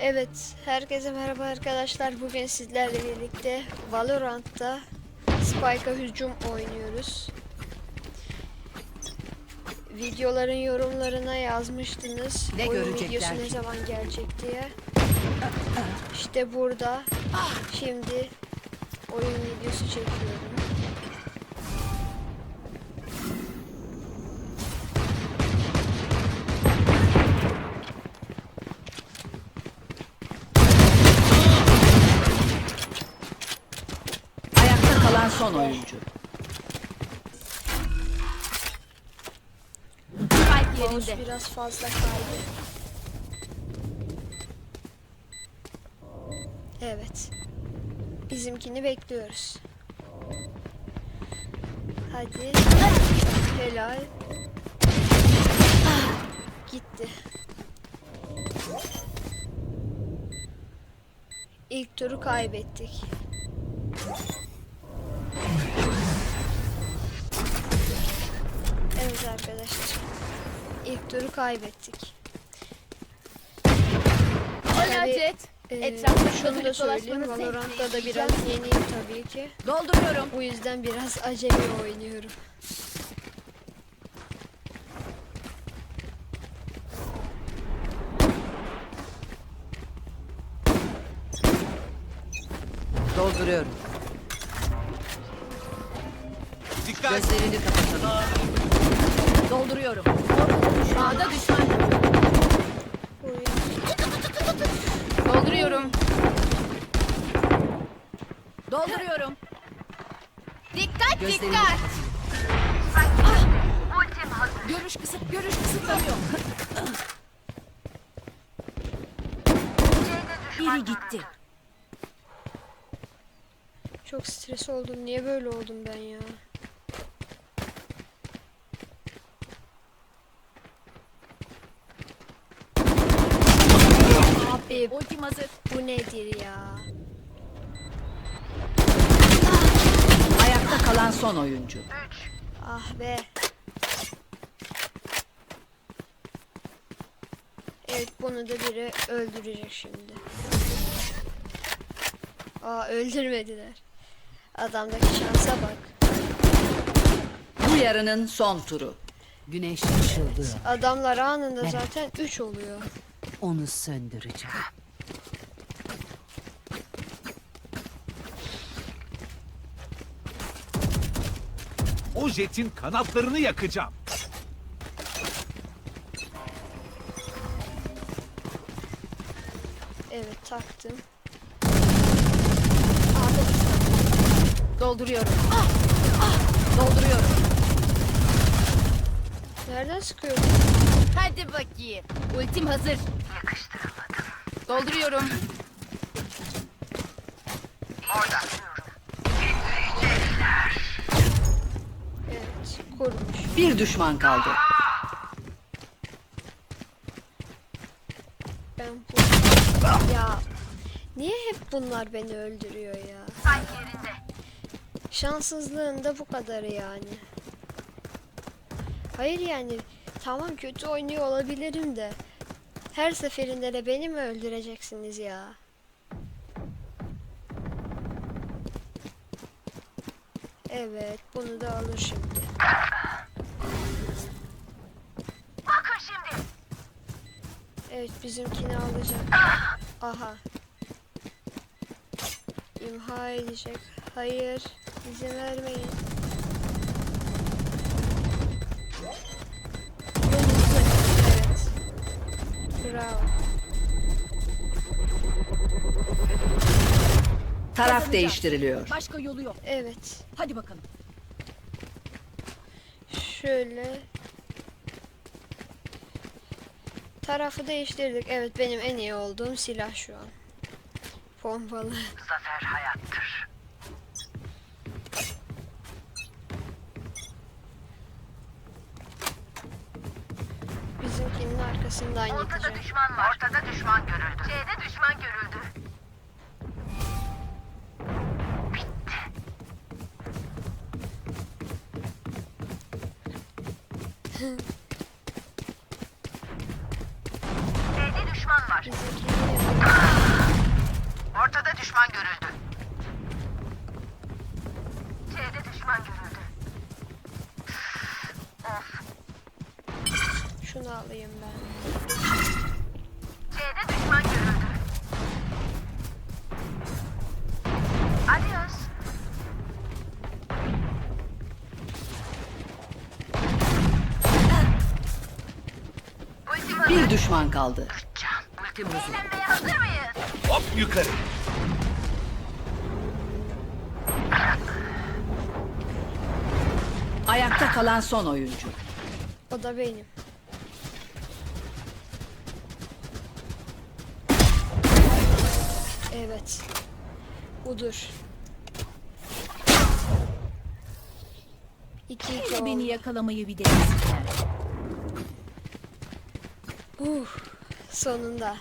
Evet, herkese merhaba arkadaşlar. Bugün sizlerle birlikte Valorant'ta Spike'a hücum oynuyoruz. Videoların yorumlarına yazmıştınız. Ne oyun görecekler videosu ne zaman gelecek diye. İşte burada. Şimdi oyun videosu çekiyorum. Kalan son oyuncu. Spike yerinde. biraz fazla kaydı. Evet. Bizimkini bekliyoruz. Hadi. Helal. Ah, Gitti. İlk turu kaybettik. İlk turu kaybettik. Hala Tabii, Jet. Ee, Etrafta şunu da söyleyeyim. Valorant'ta da biraz yeniyim tabii ki. Dolduruyorum. Bu yüzden biraz acemi oynuyorum. Dolduruyorum. Dikkat! Gözlerini kapatalım. Dolduruyorum. A'da düşman. Dolduruyorum. Dolduruyorum. Dikkat Gözlerini dikkat. Görüş kısıt, görüş kısıtlanıyor. Biri gitti. Çok stres oldum. Niye böyle oldum ben ya? Abi Ultim hazır. bu nedir ya? Ayakta kalan son oyuncu. Ah be. Evet bunu da biri öldürecek şimdi. Aa öldürmediler. Adamdaki şansa bak. Bu yarının son turu. Güneş ışıldı. Adamlar anında zaten 3 oluyor. Onu söndüreceğim. O jetin kanatlarını yakacağım. Evet taktım. Dolduruyorum. Ah, ah, dolduruyorum. Nereden sıkıyor? Hadi bakayım. Ultim hazır. Dolduruyorum. Evet kurmuş. Bir düşman kaldı. Ben bu... Ya niye hep bunlar beni öldürüyor ya? Şanssızlığın da bu kadarı yani. Hayır yani tamam kötü oynuyor olabilirim de her seferinde de beni mi öldüreceksiniz ya? Evet bunu da alır şimdi. Evet bizimkini alacak. Aha. İmha edecek. Hayır. izin vermeyin. Taraf değiştiriliyor. Başka yolu yok. Evet. Hadi bakalım. Şöyle. Tarafı değiştirdik. Evet benim en iyi olduğum silah şu an. Pompalı. Zafer hayattır. Bizimkinin arkasından Ortada gideceğim. düşman var. Ortada düşman görüldü. C'de düşman görüldü. Hmm. Bir düşman kaldı. Hop yukarı. Ayakta kalan son oyuncu. O da benim. Evet. Budur. 2 2 Beni oldu. yakalamayı bir denesinler. Uh, sonunda.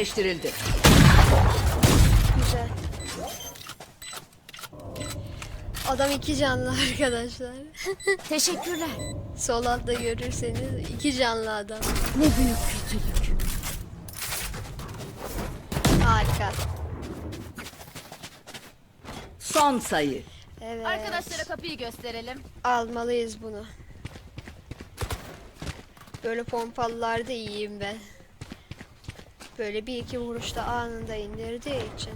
Yerleştirildi. Güzel. Adam iki canlı arkadaşlar. Teşekkürler. Sol altta görürseniz iki canlı adam. Ne büyük kötülük. Harika. Son sayı. Evet. Arkadaşlara kapıyı gösterelim. Almalıyız bunu. Böyle pompalılarda iyiyim ben. Böyle bir iki vuruşta anında indirdiği için.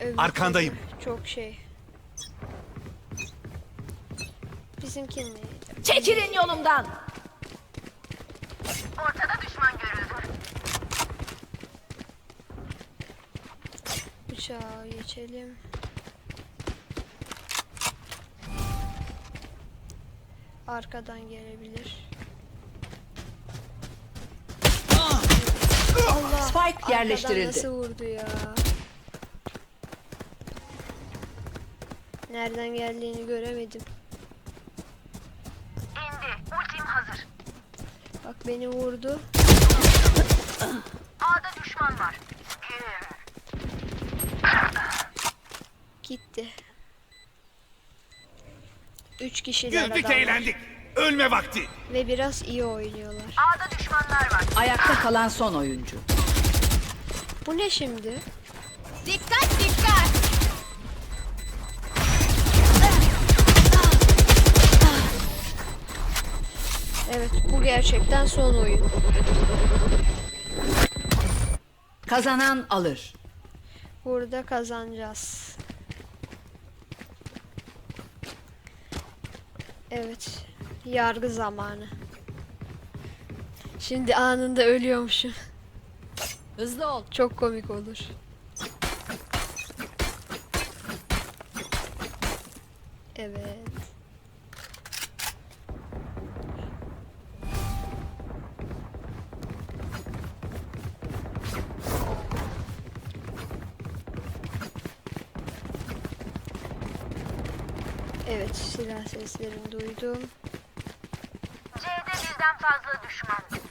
Öbür Arkandayım. Çok şey. Bizimki neydi? Çekilin yolumdan. Ortada düşman görüldü. Bıçağa geçelim. Arkadan gelebilir. Spike Arkadan yerleştirildi. nasıl vurdu ya? Nereden geldiğini göremedim. İndi. Ultim hazır. Bak beni vurdu. A'da düşman var. Gitti. Üç kişiler Güldük adamlar. eğlendik. Ölme vakti. Ve biraz iyi oynuyorlar. A'da düşmanlar var. Ayakta kalan son oyuncu. Bu ne şimdi? Dikkat dikkat. Evet bu gerçekten son oyun. Kazanan alır. Burada kazanacağız. Evet. Yargı zamanı. Şimdi anında ölüyormuşum. Hızlı ol. Çok komik olur. Evet. Evet, silah seslerini duydum. C'de birden fazla düşman.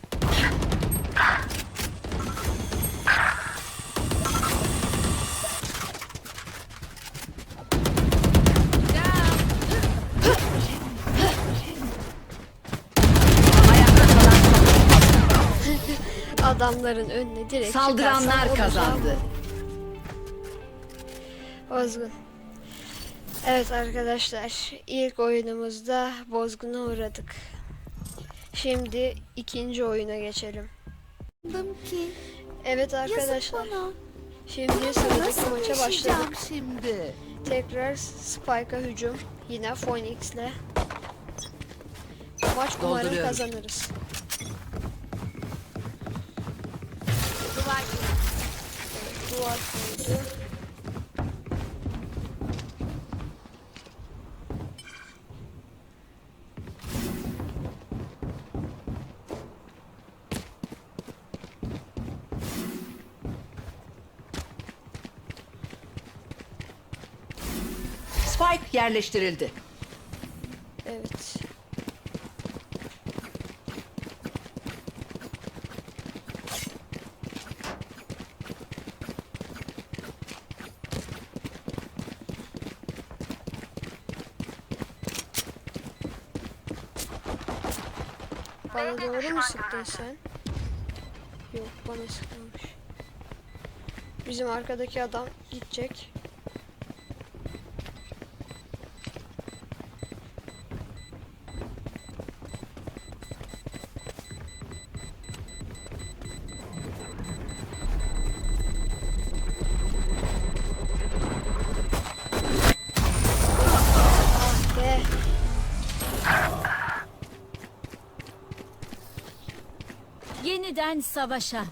Adamların önüne direkt Saldıranlar kazandı. Bozgun. Evet arkadaşlar ilk oyunumuzda bozguna uğradık. Şimdi ikinci oyuna geçelim. ki. Evet arkadaşlar. Şimdi sıradaki maça başladık. şimdi. Tekrar Spike'a hücum. Yine Phoenix'le. Maç umarım kazanırız. Spike yerleştirildi. Evet. Bana doğru mu sıktın sen? Yok bana sıkmamış. Bizim arkadaki adam gidecek. Yeniden savaşa.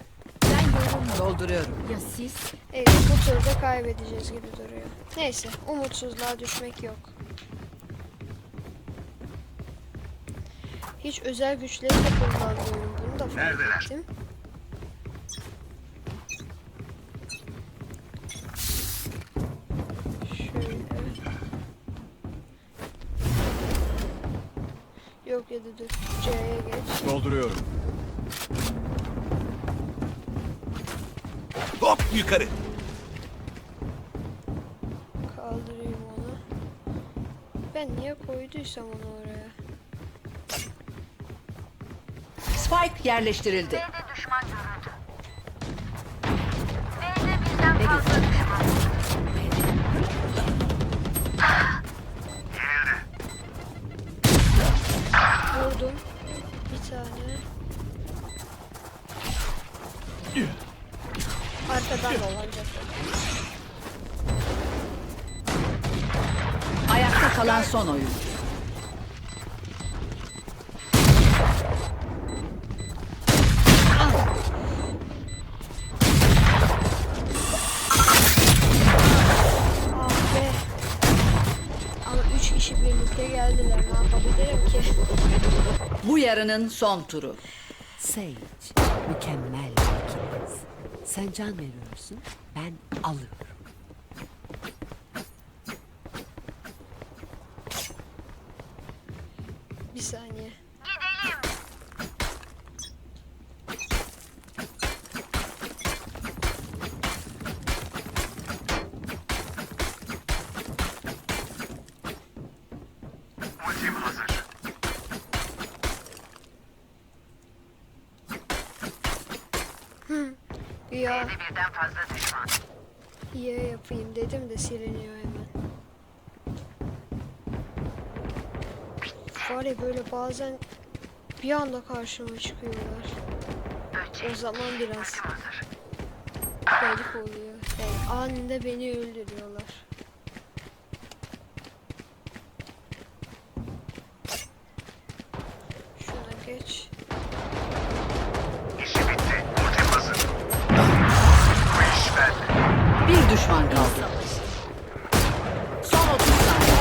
Ben yorum Dolduruyorum. ya siz? Evet bu turda kaybedeceğiz gibi duruyor. Neyse umutsuzluğa düşmek yok. Hiç özel güçleri de kullanmıyorum bunu da fark Neredeler? ettim. Yukarı. Kaldırayım onu. Ben niye koyduysam onu oraya? Spike yerleştirildi. B'de düşman görüldü. B'de birden fazla düşman. Dolanacak. Ayakta kalan son oyuncu. Ah be. Ama üç kişi birlikte geldiler. Ne yapabilirim ki? Bu yarının son turu. Sage, mükemmel. Sen can veriyorsun, ben alıyorum. Ya birden fazla düşman. iyi yapayım dedim de siliniyor hemen. Var ya böyle bazen bir anda karşıma çıkıyorlar. O zaman biraz garip oluyor. Yani anında beni öldürüyorlar. Düşman kaldı. Son 30 saniye.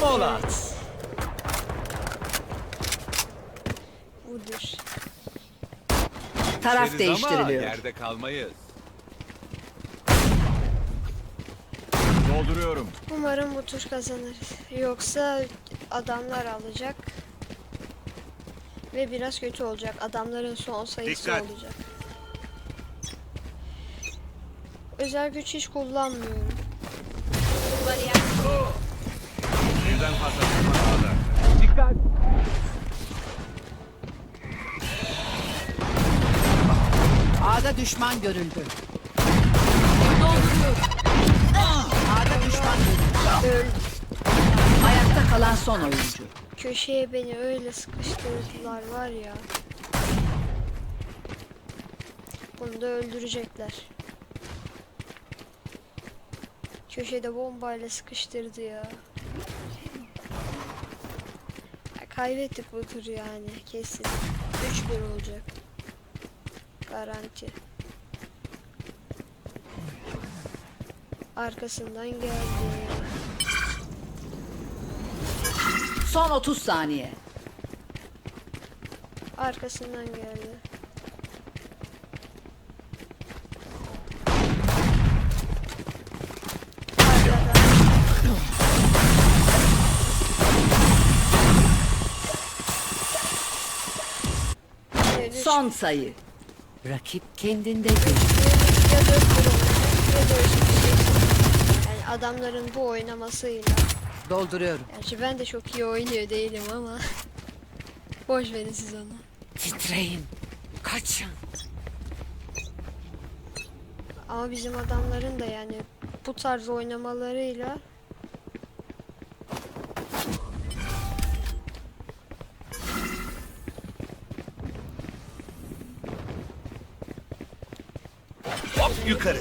Mola. Budur. Taraf Deriz Ama değiştiriliyor. yerde kalmayız. Dolduruyorum. Umarım bu tur kazanır. Yoksa adamlar alacak. Ve biraz kötü olacak. Adamların son sayısı Dikkat. olacak. Özel güç hiç kullanmıyorum. Birden fazla düşman ağda. Dikkat. A'da düşman görüldü. Ayakta kalan son oyuncu. Köşeye beni öyle sıkıştırdılar var ya. Bunu da öldürecekler. Köşede bombayla sıkıştırdı ya. ya kaybettik bu turu yani kesin. 3-1 olacak. Garanti. Arkasından geldi. Son 30 saniye. Arkasından geldi. Son sayı. Rakip kendinde şey. Yani adamların bu oynamasıyla. Dolduruyorum. Gerçi ben de çok iyi oynuyor değilim ama. Boş verin siz onu. Titreyin. Kaçın. Ama bizim adamların da yani bu tarz oynamalarıyla Hop yukarı.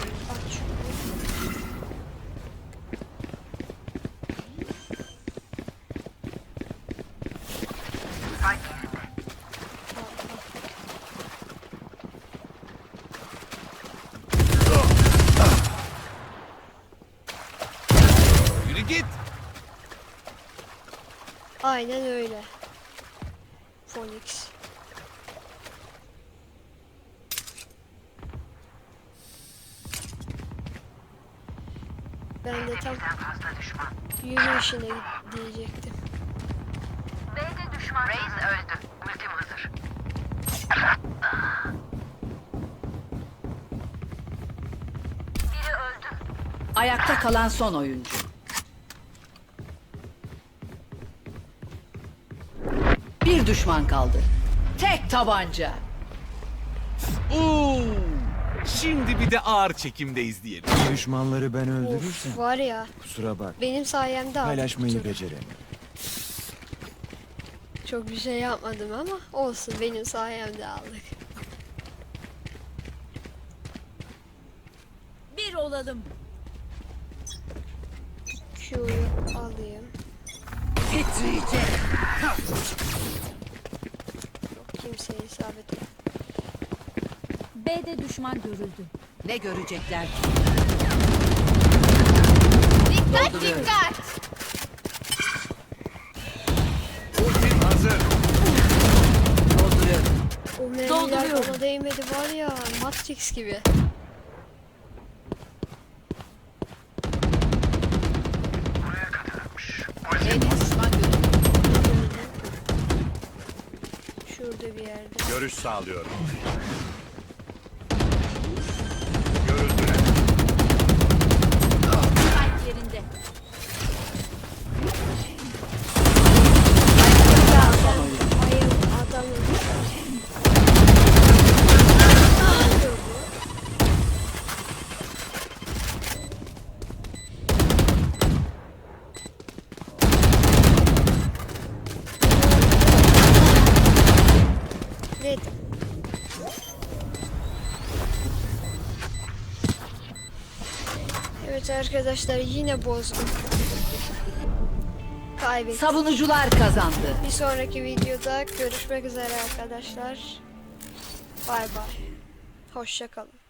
Aynen öyle. Phoenix. Ben de tam yürüyüşüne diyecektim. B'de düşman. Reis öldü. Ultim hazır. Biri öldü. Ayakta kalan son oyuncu. Bir düşman kaldı. Tek tabanca. Oo! Şimdi bir de ağır çekimde izleyelim. Düşmanları ben öldürürsem Of var ya kusura bak. benim sayemde aldık Paylaşmayı bu turu. beceremiyorum. Çok bir şey yapmadım ama olsun benim sayemde aldık. Bir olalım. Q'yu alayım. Titriyecek. Kimseye isabet et. B'de düşman görüldü. Ne görecekler ki? Dikkat dikkat! Ultim hazır. Dolduruyorum. O mermiler Dolduruyorum. bana değmedi var ya Matrix gibi. Buraya kadarmış. En düşman görüldü. Şurada bir yerde. Görüş sağlıyorum. Arkadaşlar yine bozdum. Kaybettim. Savunucular kazandı. Bir sonraki videoda görüşmek üzere arkadaşlar. Bay bay. Hoşça kalın.